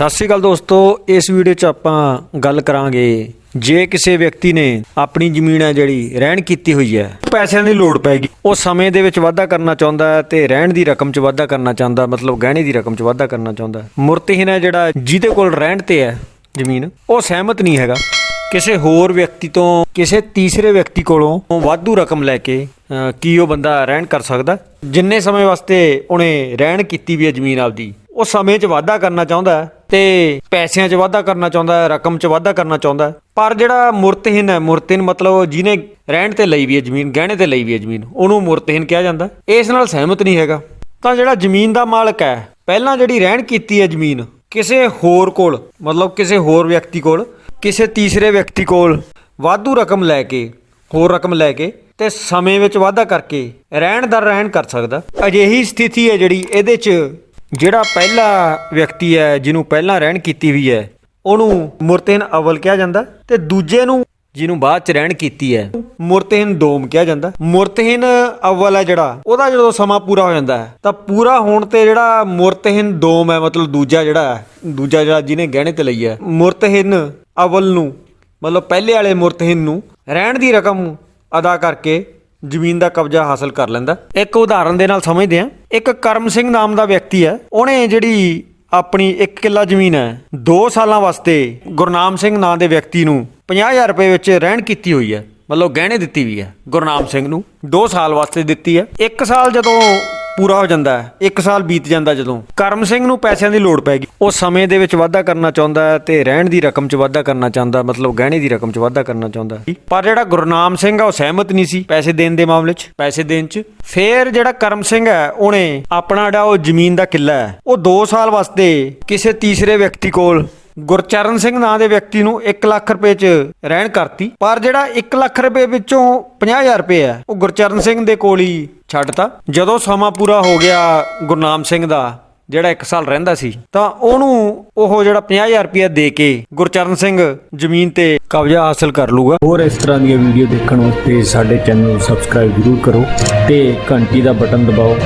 ਸਤਿ ਸ਼੍ਰੀ ਅਕਾਲ ਦੋਸਤੋ, ਇਸ ਵੀਡੀਓ 'ਚ ਆਪਾਂ ਗੱਲ ਕਰਾਂਗੇ ਜੇ ਕਿਸੇ ਵਿਅਕਤੀ ਨੇ ਆਪਣੀ ਜ਼ਮੀਨ ਹੈ ਜਿਹੜੀ, ਰਹਿਣ ਕੀਤੀ ਹੋਈ ਹੈ, ਪੈਸਿਆਂ ਦੀ ਲੋੜ ਪੈਗੀ ਉਹ ਸਮੇਂ ਦੇ ਵਿੱਚ ਵਾਧਾ ਕਰਨਾ ਚਾਹੁੰਦਾ ਹੈ ਤੇ ਰਹਿਣ ਦੀ ਰਕਮ 'ਚ ਵਾਧਾ ਕਰਨਾ ਚਾਹੁੰਦਾ, ਮਤਲਬ ਗਹਿਣੇ ਦੀ ਰਕਮ 'ਚ ਵਾਧਾ ਕਰਨਾ ਚਾਹੁੰਦਾ ਮੁਰਤਹੀਨ ਹੈ ਜਿਹੜਾ, ਜਿਹਦੇ ਕੋਲ ਰਹਿਣ ਤੇ ਹੈ ਜ਼ਮੀਨ, ਉਹ ਸਹਿਮਤ ਨਹੀਂ ਹੈਗਾ। ਕਿਸੇ ਹੋਰ ਵਿਅਕਤੀ ਤੋਂ, ਕਿਸੇ ਤੀਸਰੇ ਵਿਅਕਤੀ ਕੋਲੋਂ ਵਾਧੂ ਰਕਮ ਲੈ ਕੇ ਕੀ ਉਹ ਬੰਦਾ ਰਹਿਣ ਕਰ ਸਕਦਾ? ਜਿੰਨੇ ਸਮੇਂ ਵਾਸਤੇ ਉਹਨੇ ਰਹਿਣ ਕੀਤੀ ਵੀ ਹੈ ਜ਼ਮੀਨ ਆਪਦੀ ਉਹ ਸਮੇਂ 'ਚ ਵਾਧਾ ਕਰਨਾ ਚਾਹੁੰਦਾ ਹੈ ਤੇ ਪੈਸਿਆਂ 'ਚ ਵਾਧਾ ਕਰਨਾ ਚਾਹੁੰਦਾ ਹੈ, ਰਕਮ 'ਚ ਵਾਧਾ ਕਰਨਾ ਚਾਹੁੰਦਾ ਹੈ। ਪਰ ਜਿਹੜਾ ਮੁਰਤਹਿਨ ਹੈ, ਮੁਰਤਹਿਨ ਮਤਲਬ ਜਿਹਨੇ ਰਹਿਣ ਤੇ ਲਈ ਵੀ ਹੈ ਜ਼ਮੀਨ, ਗਹਿਣੇ ਤੇ ਲਈ ਵੀ ਹੈ ਜ਼ਮੀਨ, ਉਹਨੂੰ ਮੁਰਤਹਿਨ ਕਿਹਾ ਜਾਂਦਾ ਇਸ ਨਾਲ ਸਹਿਮਤ ਨਹੀਂ ਹੈਗਾ। ਤਾਂ ਜਿਹੜਾ ਜ਼ਮੀਨ ਦਾ ਮਾਲਕ ਹੈ, ਪਹਿਲਾਂ ਜਿਹੜੀ ਰਹਿਣ ਕੀਤੀ ਹੈ ਜ਼ਮੀਨ, ਕਿਸੇ ਹੋਰ ਕੋਲ, ਮਤਲਬ ਕਿਸੇ ਹੋਰ ਵਿਅਕਤੀ ਕੋਲ, ਕਿਸੇ ਤੀਸਰੇ ਵਿਅਕਤੀ ਕੋਲ ਵਾਧੂ ਰਕਮ ਲੈ ਕੇ, ਹੋਰ ਰਕਮ ਲੈ ਕੇ ਤੇ ਸਮੇਂ ਵਿੱਚ ਵਾਧਾ ਕਰਕੇ ਰਹਿਣ ਦਾ ਰਹਿਣ ਕਰ ਸਕਦਾ ਅਜਿਹੀ ਸਥਿਤੀ ਹੈ ਜਿਹੜੀ ਇਹਦੇ 'ਚ ਜਿਹੜਾ ਪਹਿਲਾ ਵਿਅਕਤੀ ਹੈ, ਜਿਹਨੂੰ ਪਹਿਲਾਂ ਰਹਿਣ ਕੀਤੀ ਹੋਈ ਹੈ, ਉਹਨੂੰ ਮੁਰਤਹਿਨ ਅਵਲ ਕਿਹਾ ਜਾਂਦਾ ਤੇ ਦੂਜੇ ਨੂੰ ਜਿਹਨੂੰ ਬਾਅਦ ਚ ਰਹਿਣ ਕੀਤੀ ਹੈ ਮੁਰਤਹਿਨ ਦੋਮ ਕਿਹਾ ਜਾਂਦਾ। ਮੁਰਤਹਿਨ ਅਵਲ ਹੈ ਜਿਹੜਾ, ਉਹਦਾ ਜਦੋਂ ਸਮਾਂ ਪੂਰਾ ਹੋ ਜਾਂਦਾ ਹੈ, ਤਾਂ ਪੂਰਾ ਹੋਣ ਤੇ ਜਿਹੜਾ ਮੁਰਤਹਿਨ ਦੋਮ ਹੈ, ਮਤਲਬ ਦੂਜਾ ਜਿਹੜਾ ਹੈ, ਦੂਜਾ ਜਿਹੜਾ ਜਿਹਨੇ ਗਹਿਣੇ ਤੇ ਲਈ ਹੈ ਮੁਰਤਹਿਨ ਅਵਲ ਨੂੰ, ਮਤਲਬ ਪਹਿਲੇ ਵਾਲੇ ਮੁਰਤਹਿਨ ਨੂੰ ਰਹਿਣ ਦੀ ਰਕਮ ਅਦਾ ਕਰਕੇ ਜ਼ਮੀਨ ਦਾ ਕਬਜ਼ਾ ਹਾਸਲ ਕਰ ਲੈਂਦਾ। ਇੱਕ ਉਦਾਹਰਨ ਦੇ ਨਾਲ ਸਮਝਦੇ ਹਾਂ। ਇੱਕ ਕਰਮ ਸਿੰਘ ਨਾਮ ਦਾ ਵਿਅਕਤੀ ਹੈ। ਉਹਨੇ ਜਿਹੜੀ ਆਪਣੀ 1 ਕਿੱਲਾ ਜ਼ਮੀਨ ਹੈ 2 ਸਾਲਾਂ ਵਾਸਤੇ ਗੁਰਨਾਮ ਸਿੰਘ ਨਾਂ ਦੇ ਵਿਅਕਤੀ ਨੂੰ 50000 ਰੁਪਏ ਵਿੱਚ ਰਹਿਣ ਕੀਤੀ ਹੋਈ ਹੈ। ਮਤਲਬ ਗਹਿਣੇ ਦਿੱਤੀ ਵੀ ਹੈ ਗੁਰਨਾਮ ਸਿੰਘ ਨੂੰ। 2 ਸਾਲ ਵਾਸਤੇ ਦਿੱਤੀ ਹੈ। 1 ਸਾਲ ਜਦੋਂ ਪੂਰਾ ਹੋ ਜਾਂਦਾ ਹੈ। 1 ਸਾਲ ਬੀਤ ਜਾਂਦਾ ਜਦੋਂ। ਕਰਮ ਸਿੰਘ ਨੂੰ ਪੈਸਿਆਂ ਦੀ ਲੋੜ ਪੈ ਗਈ। ਉਹ ਸਮੇਂ ਦੇ ਵਿੱਚ ਵਾਧਾ ਕਰਨਾ ਚਾਹੁੰਦਾ ਹੈ ਤੇ ਰਹਿਣ ਦੀ ਰਕਮ 'ਚ ਵਾਧਾ ਕਰਨਾ ਚਾਹੁੰਦਾ ਮਤਲਬ ਗਹਿਣੇ ਦੀ ਰਕਮ 'ਚ ਵਾਧਾ ਕਰਨਾ ਚਾਹੁੰਦਾ ਪਰ ਜਿਹੜਾ ਗੁਰਨਾਮ ਸਿੰਘ ਆ, ਉਹ ਸਹਿਮਤ ਨਹੀਂ ਸੀ ਪੈਸੇ ਦੇਣ ਦੇ ਮਾਮਲੇ 'ਚ। ਪੈਸੇ ਦੇਣ 'ਚ। ਫੇਰ ਜਿਹੜਾ ਕਰਮ ਸਿੰਘ ਹੈ, ਉਹਨੇ ਆਪਣਾ ਜਿਹੜਾ ਉਹ ਜ਼ਮੀਨ ਦਾ ਕਿੱਲਾ ਹੈ, ਉਹ 2 ਸਾਲ ਵਾਸਤੇ ਕਿਸੇ ਤੀਸਰੇ ਵਿਅਕਤੀ ਕੋਲ ਗੁਰਚਰਨ ਸਿੰਘ ਨਾਂ ਦੇ ਵਿਅਕਤੀ ਨੂੰ 1 ਲੱਖ ਰੁਪਏ 'ਚ ਰਹਿਣ ਕਰਤੀ। ਪਰ ਜਿਹੜਾ 1 ਲੱਖ ਰੁਪਏ ਵਿੱਚੋਂ 50000 ਰੁਪਏ ਹੈ, ਉਹ ਗੁਰਚਰਨ ਸਿੰਘ ਦੇ ਕੋਲ ਹੀ ਛੱਡਤਾ। ਜਦੋਂ ਸਮਾਂ ਪੂਰਾ ਹੋ ਗਿਆ ਗੁਰਨਾਮ ਸਿੰਘ ਦਾ, ਜਿਹੜਾ 1 ਸਾਲ ਰਹਿੰਦਾ ਸੀ, ਤਾਂ ਉਹਨੂੰ ਉਹ ਜਿਹੜਾ 50000 ਰੁਪਏ ਦੇ ਕੇ ਗੁਰਚਰਨ ਸਿੰਘ ਜ਼ਮੀਨ ਤੇ ਕਬਜ਼ਾ ਹਾਸਲ ਕਰ ਲੂਗਾ। ਹੋਰ ਇਸ ਤਰ੍ਹਾਂ ਦੀਆਂ ਵੀਡੀਓ ਦੇਖਣ ਵਾਸਤੇ ਸਾਡੇ ਚੈਨਲ ਨੂੰ ਸਬਸਕ੍ਰਾਈਬ ਜ਼ਰੂਰ ਕਰੋ ਤੇ ਘੰਟੀ ਦਾ ਬਟਨ ਦਬਾਓ।